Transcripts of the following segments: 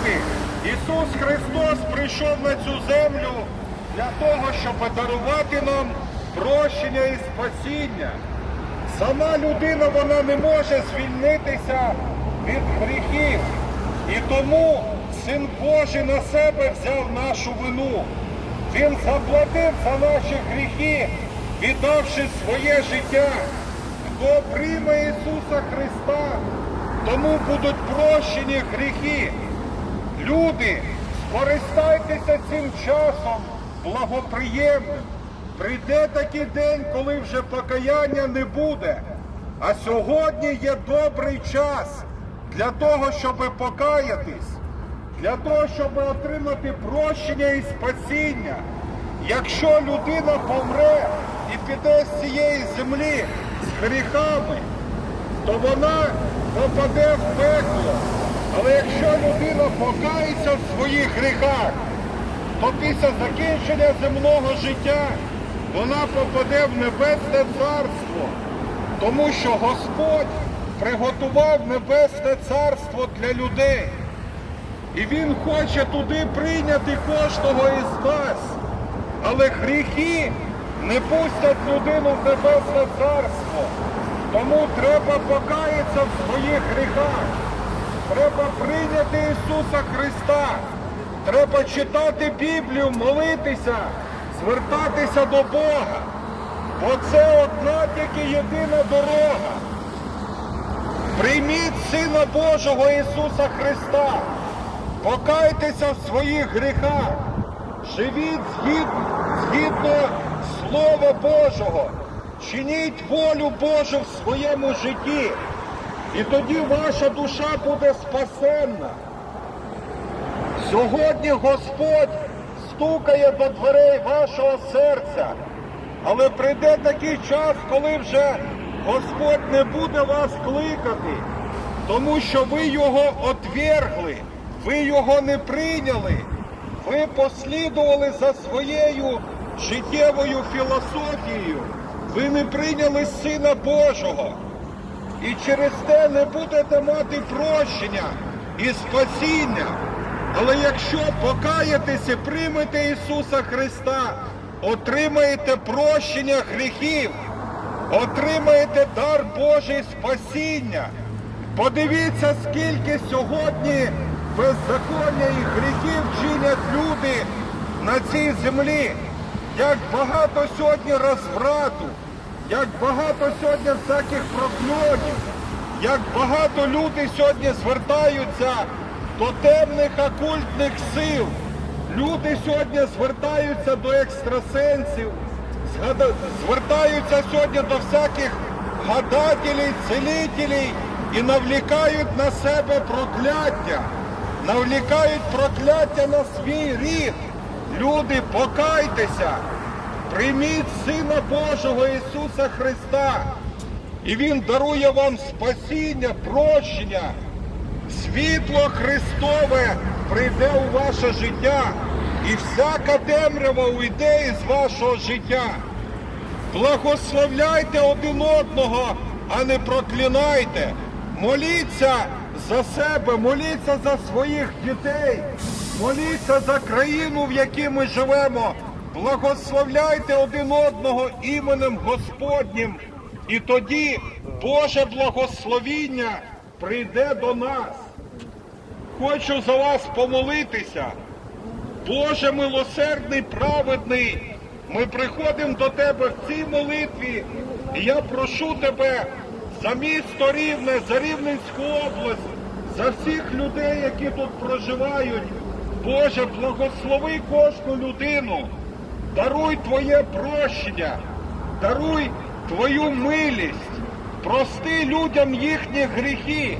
Люди, Ісус Христос прийшов на цю землю для того, щоб подарувати нам прощення і спасіння. Сама людина вона не може звільнитися від гріхів. І тому Син Божий на себе взяв нашу вину. Він заплатив за наші гріхи, віддавши своє життя. Хто прийме Ісуса Христа, тому будуть прощені гріхи. Люди, скористайтеся цим часом благоприємним. Прийде такий день, коли вже покаяння не буде. А сьогодні є добрий час для того, щоб покаятись, для того, щоб отримати прощення і спасіння. Якщо людина помре і піде з цієї землі з гріхами, то вона попаде в пекло. Але якщо людина покається в своїх гріхах, то після закінчення земного життя вона попаде в небесне царство, тому що Господь приготував небесне царство для людей. І Він хоче туди прийняти кожного із нас. Але гріхи не пустять людину в небесне царство. Тому треба покаятися в своїх гріхах. Треба прийняти Ісуса Христа. Треба читати Біблію, молитися, звертатися до Бога. Бо це одна тільки єдина дорога. Прийміть Сина Божого Ісуса Христа. Покайтеся в своїх гріхах. Живіть згідно, згідно Слова Божого. Чиніть волю Божу в своєму житті. І тоді ваша душа буде спасенна. Сьогодні Господь стукає до дверей вашого серця. Але прийде такий час, коли вже Господь не буде вас кликати, тому що ви його отвергли, ви його не прийняли, ви послідували за своєю життєвою філософією, ви не прийняли Сина Божого. І через те не будете мати прощення і спасіння. Але якщо покаєтеся, приймете Ісуса Христа, отримаєте прощення гріхів, отримаєте дар Божий спасіння. Подивіться, скільки сьогодні беззаконня і гріхів чинять люди на цій землі. Як багато сьогодні розврату, як багато сьогодні всяких прокльонів, як багато люди сьогодні звертаються до темних окультних сил. Люди сьогодні звертаються до екстрасенсів, звертаються сьогодні до всяких гадателів, целителів і навлікають на себе прокляття, навлікають прокляття на свій рід. Люди, покайтеся, прийміть Сина Божого Ісуса Христа, і Він дарує вам спасіння, прощення. Світло Христове прийде у ваше життя, і всяка темрява уйде із вашого життя. Благословляйте один одного, а не проклинайте. Моліться за себе, моліться за своїх дітей, моліться за країну, в якій ми живемо. Благословляйте один одного іменем Господнім, і тоді Боже благословіння прийде до нас. Хочу за вас помолитися. Боже милосердний, праведний, ми приходимо до Тебе в цій молитві, і я прошу Тебе за місто Рівне, за Рівненську область, за всіх людей, які тут проживають. Боже, благослови кожну людину, даруй Твоє прощення, даруй Твою милість, прости людям їхні гріхи,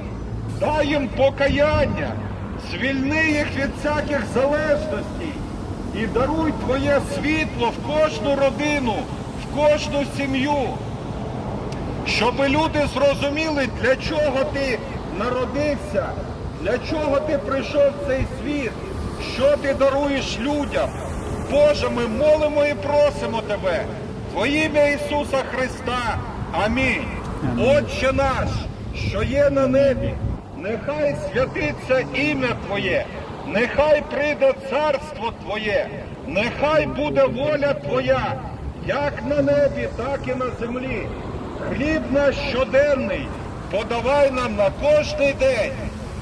дай їм покаяння, звільни їх від всяких залежностей. І даруй Твоє світло в кожну родину, в кожну сім'ю, щоб люди зрозуміли, для чого ти народився, для чого ти прийшов в цей світ, що ти даруєш людям. Боже, ми молимо і просимо Тебе, во ім'я Ісуса Христа. Амінь. Отче наш, що є на небі, нехай святиться ім'я Твоє, нехай прийде царство Твоє, нехай буде воля Твоя, як на небі, так і на землі. Хліб наш щоденний подавай нам на кожний день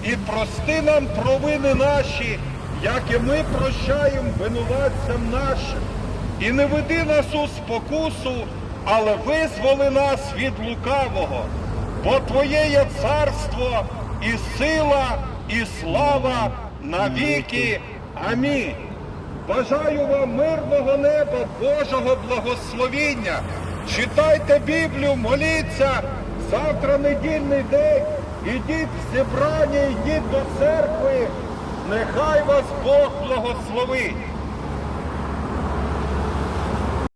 і прости нам провини наші, як і ми прощаємо винуватцям нашим. І не веди нас у спокусу, але визволи нас від лукавого, бо Твоє є царство і сила, і слава навіки. Амінь. Бажаю вам мирного неба, Божого благословіння. Читайте Біблію, моліться. Завтра недільний день. Ідіть в зібрання, йдіть до церкви. Нехай вас Бог благословить.